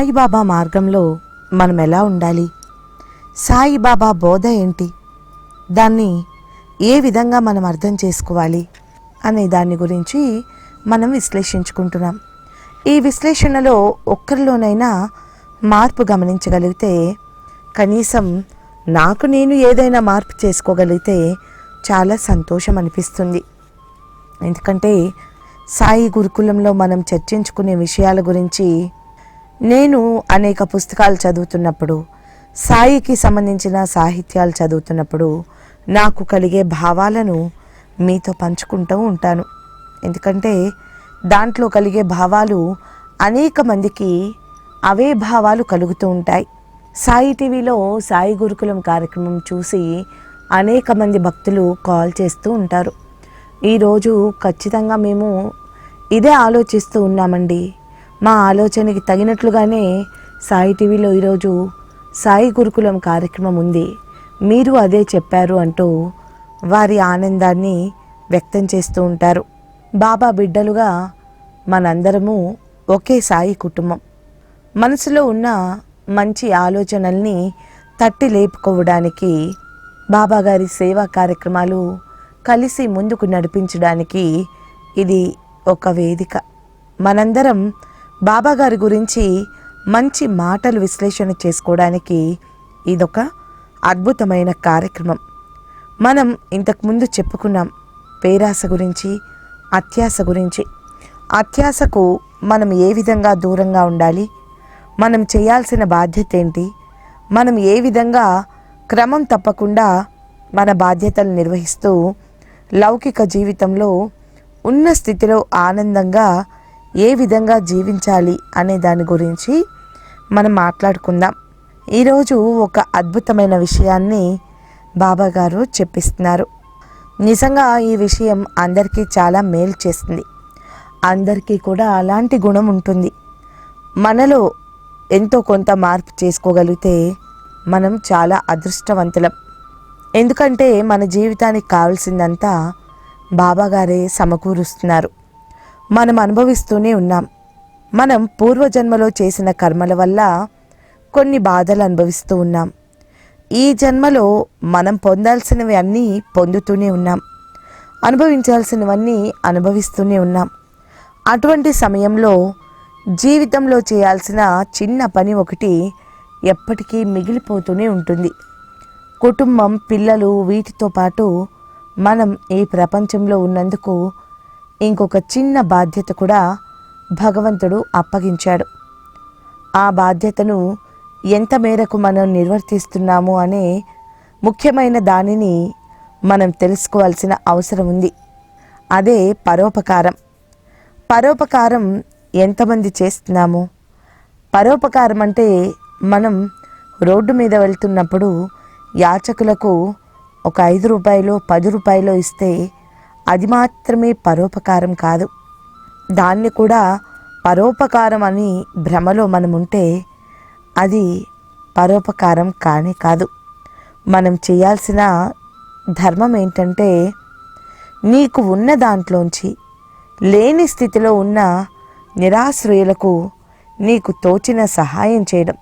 సాయిబాబా మార్గంలో మనం ఎలా ఉండాలి? సాయిబాబా బోధ ఏంటి? దాన్ని ఏ విధంగా మనం అర్థం చేసుకోవాలి? అనే దాని గురించి మనం విశ్లేషించుకుంటున్నాం. ఈ విశ్లేషణలో ఒక్కరిలోనైనా మార్పు గమనించగలిగితే కనీసం నాకు నేను ఏదైనా మార్పు చేసుకోగలిగితే చాలా సంతోషం అనిపిస్తుంది. ఎందుకంటే సాయి గురుకులంలో మనం చర్చించుకునే విషయాల గురించి నేను అనేక పుస్తకాలు చదువుతున్నప్పుడు సాయికి సంబంధించిన సాహిత్యాలు చదువుతున్నప్పుడు నాకు కలిగే భావాలను మీతో పంచుకుంటూ ఉంటాను. ఎందుకంటే దాంట్లో కలిగే భావాలు అనేక మందికి అవే భావాలు కలుగుతూ ఉంటాయి. సాయి టీవీలో సాయి గురుకులం కార్యక్రమం చూసి అనేక మంది భక్తులు కాల్ చేస్తూ ఉంటారు. ఈరోజు ఖచ్చితంగా మేము ఇదే ఆలోచిస్తూ ఉన్నామండి. మా ఆలోచనకి తగినట్లుగానే సాయి టీవీలో ఈరోజు సాయి గురుకులం కార్యక్రమం ఉంది. మీరు అదే చెప్పారు అంటూ వారి ఆనందాన్ని వ్యక్తం చేస్తూ ఉంటారు. బాబా బిడ్డలుగా మనందరము ఒకే సాయి కుటుంబం. మనసులో ఉన్న మంచి ఆలోచనల్ని తట్టి లేపుకోవడానికి బాబాగారి సేవా కార్యక్రమాలు కలిసి ముందుకు నడిపించడానికి ఇది ఒక వేదిక. మనందరం బాబాగారి గురించి మంచి మాటలు విశ్లేషణ చేసుకోవడానికి ఇదొక అద్భుతమైన కార్యక్రమం. మనం ఇంతకుముందు చెప్పుకున్నాం పేరాస గురించి అత్యాస గురించి. అత్యాసకు మనం ఏ విధంగా దూరంగా ఉండాలి? మనం చేయాల్సిన బాధ్యత ఏంటి? మనం ఏ విధంగా క్రమం తప్పకుండా మన బాధ్యతలు నిర్వహిస్తూ లౌకిక జీవితంలో ఉన్న స్థితిలో ఆనందంగా ఏ విధంగా జీవించాలి అనే దాని గురించి మనం మాట్లాడుకుందాం. ఈరోజు ఒక అద్భుతమైన విషయాన్ని బాబా గారు చెప్పిస్తున్నారు. నిజంగా ఈ విషయం అందరికీ చాలా మేలు చేస్తుంది. అందరికీ కూడా అలాంటి గుణం ఉంటుంది. మనలో ఎంతో కొంత మార్పు చేసుకోగలిగితే మనం చాలా అదృష్టవంతులం. ఎందుకంటే మన జీవితానికి కావాల్సిందంతా బాబాగారే సమకూరుస్తున్నారు. మనం అనుభవిస్తూనే ఉన్నాం. మనం పూర్వజన్మలో చేసిన కర్మల వల్ల కొన్ని బాధలు అనుభవిస్తూ ఉన్నాం. ఈ జన్మలో మనం పొందాల్సినవి అన్నీ పొందుతూనే ఉన్నాం. అనుభవించాల్సినవన్నీ అనుభవిస్తూనే ఉన్నాం. అటువంటి సమయంలో జీవితంలో చేయాల్సిన చిన్న పని ఒకటి ఎప్పటికీ మిగిలిపోతూనే ఉంటుంది. కుటుంబం పిల్లలు వీటితో పాటు మనం ఈ ప్రపంచంలో ఉన్నందుకు ఇంకొక చిన్న బాధ్యత కూడా భగవంతుడు అప్పగించాడు. ఆ బాధ్యతను ఎంత మేరకు మనం నిర్వర్తిస్తున్నాము అనే ముఖ్యమైన దానిని మనం తెలుసుకోవాల్సిన అవసరం ఉంది. అదే పరోపకారం. పరోపకారం ఎంతమంది చేస్తున్నాము? పరోపకారం అంటే మనం రోడ్డు మీద వెళ్తున్నప్పుడు యాచకులకు ఒక ఐదు రూపాయలు పది రూపాయలు ఇస్తే అది మాత్రమే పరోపకారం కాదు. దాన్ని కూడా పరోపకారం అని భ్రమలో మనం ఉంటే అది పరోపకారం కానే కాదు. మనం చేయాల్సిన ధర్మం ఏంటంటే నీకు ఉన్న దాంట్లోంచి లేని స్థితిలో ఉన్న నిరాశ్రయులకు నీకు తోచిన సహాయం చేయడం.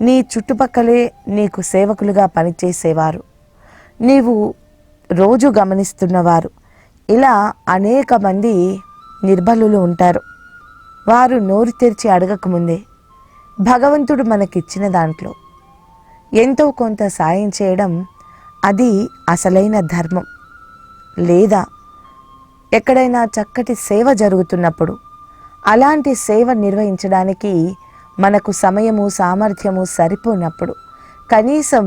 నీ చుట్టుపక్కలే నీకు సేవకులుగా పనిచేసేవారు. నీవు రోజు గమనిస్తున్నవారు. ఇలా అనేక మంది నిర్బలులు ఉంటారు. వారు నోరు తెరిచి అడగకముందే భగవంతుడు మనకిచ్చిన దాంట్లో ఎంతో కొంత సాయం చేయడం అది అసలైన ధర్మం. లేదా ఎక్కడైనా చక్కటి సేవ జరుగుతున్నప్పుడు అలాంటి సేవ నిర్వహించడానికి మనకు సమయము సామర్థ్యము సరిపోనప్పుడు కనీసం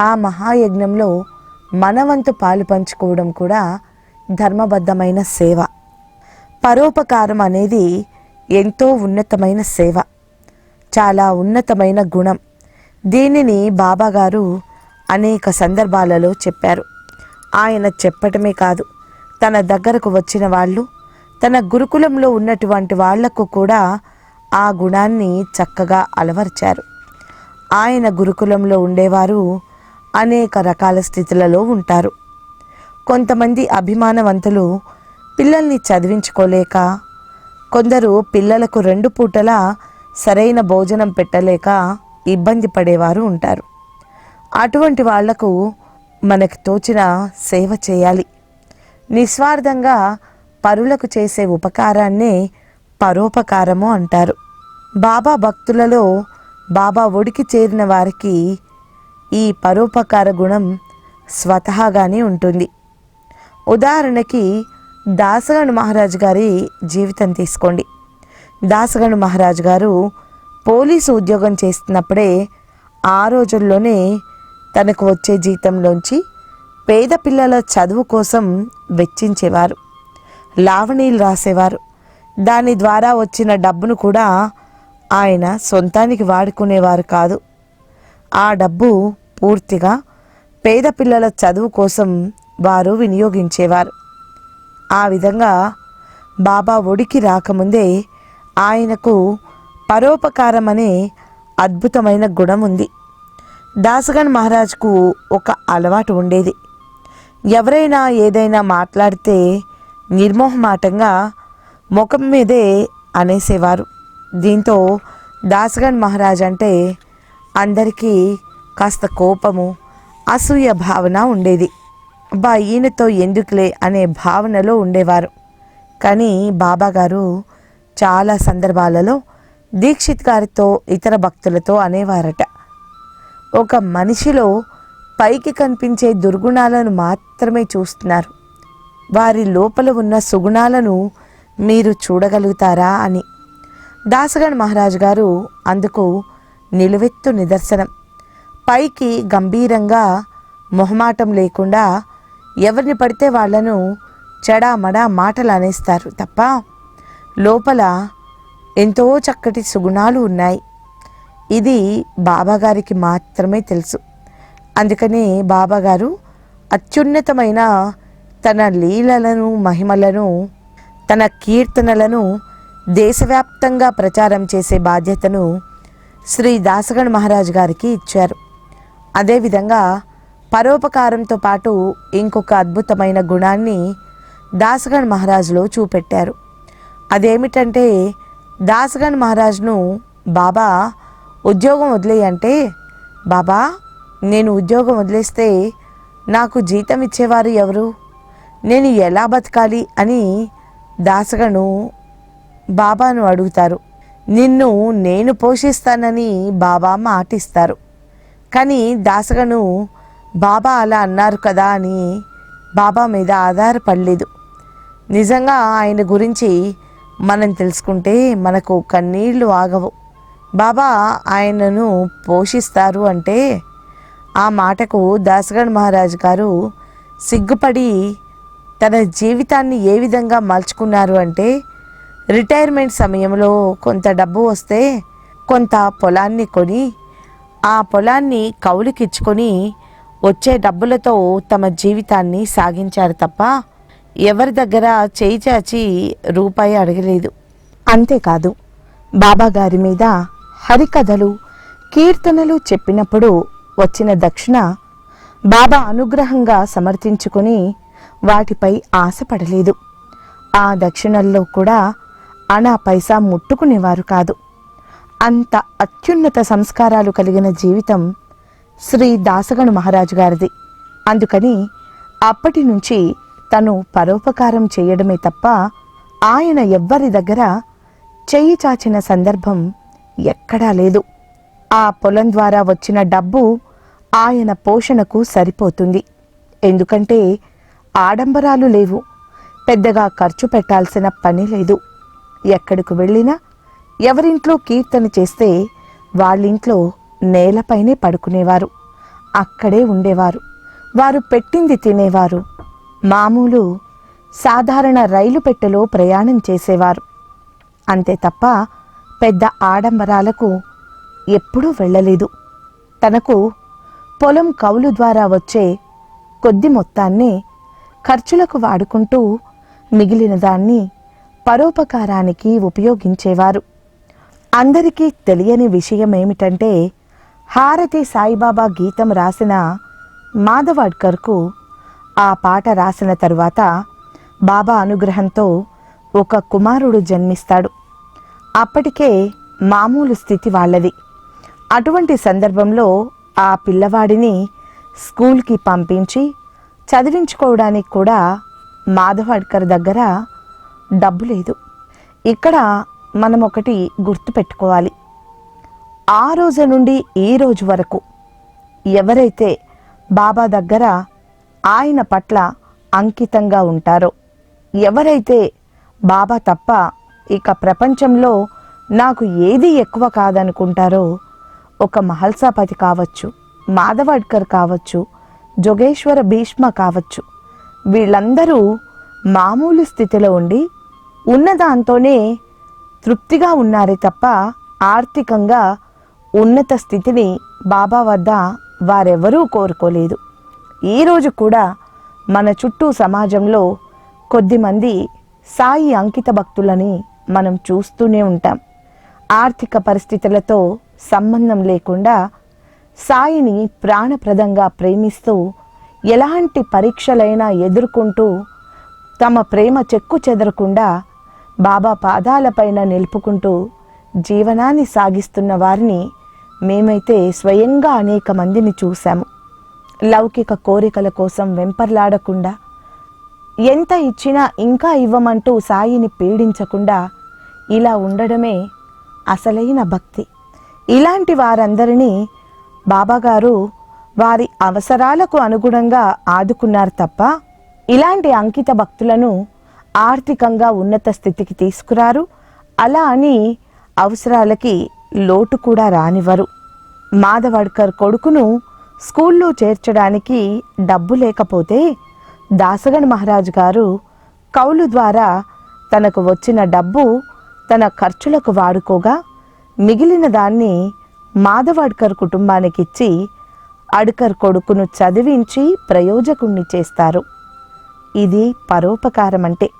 ఆ మహాయజ్ఞంలో మనవంతు పాలు పంచుకోవడం కూడా ధర్మబద్ధమైన సేవ. పరోపకారం అనేది ఎంతో ఉన్నతమైన సేవ. చాలా ఉన్నతమైన గుణం. దీనిని బాబాగారు అనేక సందర్భాలలో చెప్పారు. ఆయన చెప్పటమే కాదు తన దగ్గరకు వచ్చిన వాళ్ళు తన గురుకులంలో ఉన్నటువంటి వాళ్ళకు కూడా ఆ గుణాన్ని చక్కగా అలవర్చారు. ఆయన గురుకులంలో ఉండేవారు అనేక రకాల స్థితులలో ఉంటారు. కొంతమంది అభిమానవంతులు పిల్లల్ని చదివించుకోలేక కొందరు పిల్లలకు రెండు పూటలా సరైన భోజనం పెట్టలేక ఇబ్బంది పడేవారు ఉంటారు. అటువంటి వాళ్ళకు మనకు తోచిన సేవ చేయాలి. నిస్వార్థంగా పరులకు చేసే ఉపకారాన్నే పరోపకారము అంటారు. బాబా భక్తులలో బాబా ఒడికి చేరిన వారికి ఈ పరోపకార గుణం స్వతహాగానే ఉంటుంది. ఉదాహరణకి దాసగణు మహారాజు గారి జీవితం తీసుకోండి. దాసగణు మహారాజు గారు పోలీసు ఉద్యోగం చేస్తున్నప్పుడే ఆ రోజుల్లోనే తనకు వచ్చే జీతంలోంచి పేద పిల్లల చదువు కోసం వెచ్చించేవారు. లావణీలు రాసేవారు. దాని ద్వారా వచ్చిన డబ్బును కూడా ఆయన సొంతానికి వాడుకునేవారు కాదు. ఆ డబ్బు పూర్తిగా పేద పిల్లల చదువు కోసం వారు వినియోగించేవారు. ఆ విధంగా బాబా ఒడికి రాకముందే ఆయనకు పరోపకారం అనే అద్భుతమైన గుణం ఉంది దాసగన్ మహారాజ్కు ఒక అలవాటు ఉండేది. ఎవరైనా ఏదైనా మాట్లాడితే నిర్మోహమాటంగా ముఖం మీదే అనేసేవారు. దీంతో దాసగన్ మహారాజ్ అంటే అందరికీ కాస్త కోపము అసూయ భావన ఉండేది. బా ఈయనతో ఎందుకులే అనే భావనలో ఉండేవారు. కానీ బాబాగారు చాలా సందర్భాలలో దీక్షిత్ గారితో ఇతర భక్తులతో అనేవారట. ఒక మనిషిలో పైకి కనిపించే దుర్గుణాలను మాత్రమే చూస్తున్నారు. వారి లోపల ఉన్న సుగుణాలను మీరు చూడగలుగుతారా అని. దాసగణ్ మహారాజు గారు అందుకు నిలువెత్తు నిదర్శనం. పైకి గంభీరంగా మొహమాటం లేకుండా ఎవరిని పడితే వాళ్ళను చెడామడా మాటలు అనేస్తారు తప్ప లోపల ఎంతో చక్కటి సుగుణాలు ఉన్నాయి. ఇది బాబాగారికి మాత్రమే తెలుసు. అందుకనే బాబాగారు అత్యున్నతమైన తన లీలలను మహిమలను తన కీర్తనలను దేశవ్యాప్తంగా ప్రచారం చేసే బాధ్యతను శ్రీ దాసగణ్ మహారాజ్ గారికి ఇచ్చారు. అదేవిధంగా పరోపకారంతో పాటు ఇంకొక అద్భుతమైన గుణాన్ని దాసగణ్ మహారాజులో చూపెట్టారు. అదేమిటంటే దాసగణ్ మహారాజ్ను బాబా ఉద్యోగం వదిలేయంటే బాబా నేను ఉద్యోగం వదిలేస్తే నాకు జీతం ఇచ్చేవారు ఎవరు? నేను ఎలా బతకాలి? అని దాసగను బాబాను అడుగుతారు. నిన్ను నేను పోషిస్తానని బాబా మాటిస్తారు. కానీ దాసగను బాబా అలా అన్నారు కదా అని బాబా మీద ఆధారపడలేదు. నిజంగా ఆయన గురించి మనం తెలుసుకుంటే మనకు కన్నీళ్ళు ఆగవు. బాబా ఆయనను పోషిస్తారు అంటే ఆ మాటకు దాసగణ్ మహారాజు గారు సిగ్గుపడి తన జీవితాన్ని ఏ విధంగా మలుచుకున్నారు అంటే రిటైర్మెంట్ సమయంలో కొంత డబ్బు వస్తే కొంత పొలాన్ని కొని ఆ పొలాన్ని కౌలుకిచ్చుకొని వచ్చే డబ్బులతో తమ జీవితాన్ని సాగించారు తప్ప ఎవరి దగ్గర చేయి చాచి రూపాయి అడగలేదు. అంతేకాదు బాబా గారి మీద హరికథలు కీర్తనలు చెప్పినప్పుడు వచ్చిన దక్షిణ బాబా అనుగ్రహంగా సమర్థించుకొని వాటిపై ఆశపడలేదు. ఆ దక్షిణల్లో కూడా అనా పైసా ముట్టుకునేవారు కాదు. అంత అత్యున్నత సంస్కారాలు కలిగిన జీవితం శ్రీ దాసగణు మహారాజు గారిది. అందుకని అప్పటి నుంచి తను పరోపకారం చేయడమే తప్ప ఆయన ఎవ్వరి దగ్గర చెయ్యి చాచిన సందర్భం ఎక్కడా లేదు. ఆ పొలం ద్వారా వచ్చిన డబ్బు ఆయన పోషణకు సరిపోతుంది. ఎందుకంటే ఆడంబరాలు లేవు. పెద్దగా ఖర్చు పెట్టాల్సిన పని లేదు. ఎక్కడికి వెళ్ళినా ఎవరింట్లో కీర్తన చేస్తే వాళ్ళింట్లో నేలపైనే పడుకునేవారు. అక్కడే ఉండేవారు. వారు పెట్టింది తినేవారు. మామూలు సాధారణ రైలు పెట్టెలో ప్రయాణం చేసేవారు. అంతే తప్ప పెద్ద ఆడంబరాలకు ఎప్పుడూ వెళ్ళలేదు. తనకు పొలం కౌలు ద్వారా వచ్చే కొద్ది మొత్తాన్ని ఖర్చులకు వాడుకుంటూ మిగిలిన దాన్ని పరోపకారానికి ఉపయోగించేవారు. అందరికీ తెలియని విషయం ఏమిటంటే హారతి సాయిబాబా గీతం రాసిన మాధవాడ్కర్కు ఆ పాట రాసిన తరువాత బాబా అనుగ్రహంతో ఒక కుమారుడు జన్మిస్తాడు. అప్పటికే మామూలు స్థితి వాళ్ళది. అటువంటి సందర్భంలో ఆ పిల్లవాడిని స్కూల్కి పంపించి చదివించుకోవడానికి కూడా మాధవాడ్కర్ దగ్గర డబ్బు లేదు. ఇక్కడ మనం ఒకటి గుర్తుపెట్టుకోవాలి. ఆ రోజు నుండి ఈ రోజు వరకు ఎవరైతే బాబా దగ్గర ఆయన పట్ల అంకితంగా ఉంటారో ఎవరైతే బాబా తప్ప ఇక ప్రపంచంలో నాకు ఏది ఎక్కువ కాదనుకుంటారో ఒక మహల్సాపతి కావచ్చు మాధవడ్కర్ కావచ్చు జోగేశ్వర భీష్మ కావచ్చు వీళ్ళందరూ మామూలు స్థితిలో ఉండి ఉన్నదాంతోనే తృప్తిగా ఉన్నారే తప్ప ఆర్థికంగా ఉన్నత స్థితిని బాబా వద్ద వారెవరూ కోరుకోలేదు. ఈరోజు కూడా మన చుట్టూ సమాజంలో కొద్దిమంది సాయి అంకిత భక్తులని మనం చూస్తూనే ఉంటాం. ఆర్థిక పరిస్థితులతో సంబంధం లేకుండా సాయిని ప్రాణప్రదంగా ప్రేమిస్తూ ఎలాంటి పరీక్షలైనా ఎదుర్కొంటూ తమ ప్రేమ చెక్కు చెదరకుండా బాబా పాదాలపైన నిలుపుకుంటూ జీవనాన్ని సాగిస్తున్న వారిని మేమైతే స్వయంగా అనేక మందిని చూశాము. లౌకిక కోరికల కోసం వెంపర్లాడకుండా ఎంత ఇచ్చినా ఇంకా ఇవ్వమంటూ సాయిని పీడించకుండా ఇలా ఉండడమే అసలైన భక్తి. ఇలాంటి వారందరినీ బాబాగారు వారి అవసరాలకు అనుగుణంగా ఆదుకున్నారు తప్ప ఇలాంటి అంకిత భక్తులను ఆర్థికంగా ఉన్నత స్థితికి తీసుకురారు. అలా అని అవసరాలకి లోటు కూడా రానివ్వరు. మాధవడ్కర్ కొడుకును స్కూల్లో చేర్చడానికి డబ్బు లేకపోతే దాసగణ్ మహారాజు గారు కౌలు ద్వారా తనకు వచ్చిన డబ్బు తన ఖర్చులకు వాడుకోగా మిగిలిన దాన్ని మాధవడ్కర్ కుటుంబానికిచ్చి అడ్కర్ కొడుకును చదివించి ప్రయోజకుణ్ణి చేస్తారు. ఇది పరోపకారం అంటే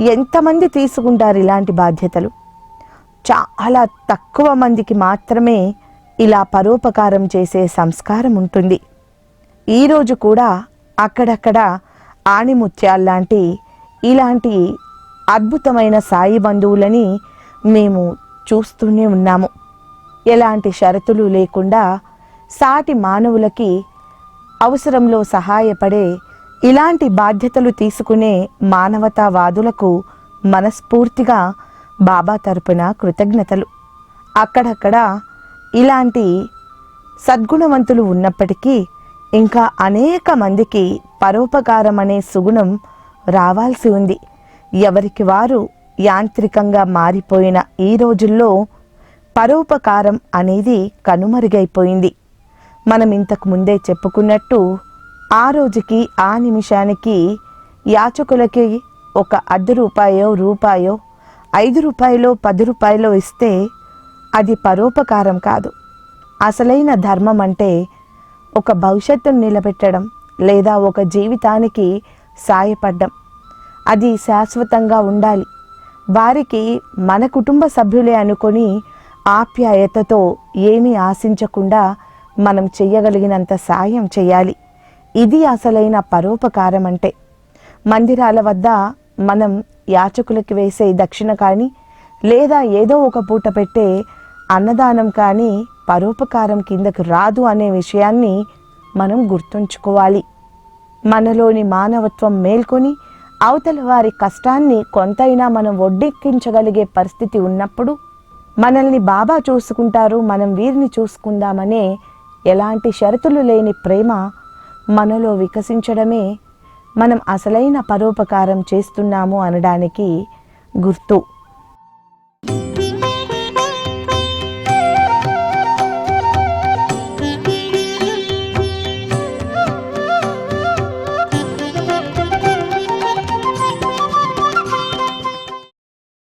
ఎంతమంది తీసుకుంటారు ఇలాంటి బాధ్యతలు? చాలా తక్కువ మందికి మాత్రమే ఇలా పరోపకారం చేసే సంస్కారం ఉంటుంది. ఈరోజు కూడా అక్కడక్కడ ఆణిముత్యాల్లాంటి ఇలాంటి అద్భుతమైన సాయి బంధువులని మేము చూస్తూనే ఉన్నాము. ఎలాంటి షరతులు లేకుండా సాటి మానవులకి అవసరంలో సహాయపడే ఇలాంటి బాధ్యతలు తీసుకునే మానవతావాదులకు మనస్ఫూర్తిగా బాబా తరపున కృతజ్ఞతలు. అక్కడక్కడ ఇలాంటి సద్గుణవంతులు ఉన్నప్పటికీ ఇంకా అనేక మందికి పరోపకారం అనే సుగుణం రావాల్సి ఉంది. ఎవరికి వారు యాంత్రికంగా మారిపోయిన ఈ రోజుల్లో పరోపకారం అనేది కనుమరుగైపోయింది. మనం ఇంతకు ముందే చెప్పుకున్నట్టు ఆ రోజుకి ఆ నిమిషానికి యాచకులకి ఒక అర్ధ రూపాయో రూపాయో ఐదు రూపాయలో పది రూపాయలో ఇస్తే అది పరోపకారం కాదు. అసలైన ధర్మం అంటే ఒక భవిష్యత్తును నిలబెట్టడం లేదా ఒక జీవితానికి సాయపడ్డం. అది శాశ్వతంగా ఉండాలి. వారికి మన కుటుంబ సభ్యులే అనుకొని ఆప్యాయతతో ఏమీ ఆశించకుండా మనం చెయ్యగలిగినంత సాయం చేయాలి. ఇది అసలైన పరోపకారం అంటే మందిరాల వద్ద మనం యాచకులకి వేసే దక్షిణ కానీ లేదా ఏదో ఒక పూట పెట్టే అన్నదానం కానీ పరోపకారం కిందకు రాదు అనే విషయాన్ని మనం గుర్తుంచుకోవాలి. మనలోని మానవత్వం మేల్కొని అవతల వారి కష్టాన్ని కొంతైనా మనం ఒడ్డెక్కించగలిగే పరిస్థితి ఉన్నప్పుడు మనల్ని బాబా చూసుకుంటారు మనం వీరిని చూసుకుందామనే ఎలాంటి షరతులు లేని ప్రేమ మనలో వికసించడమే మనం అసలైన పరోపకారం చేస్తున్నాము అనడానికి గుర్తు.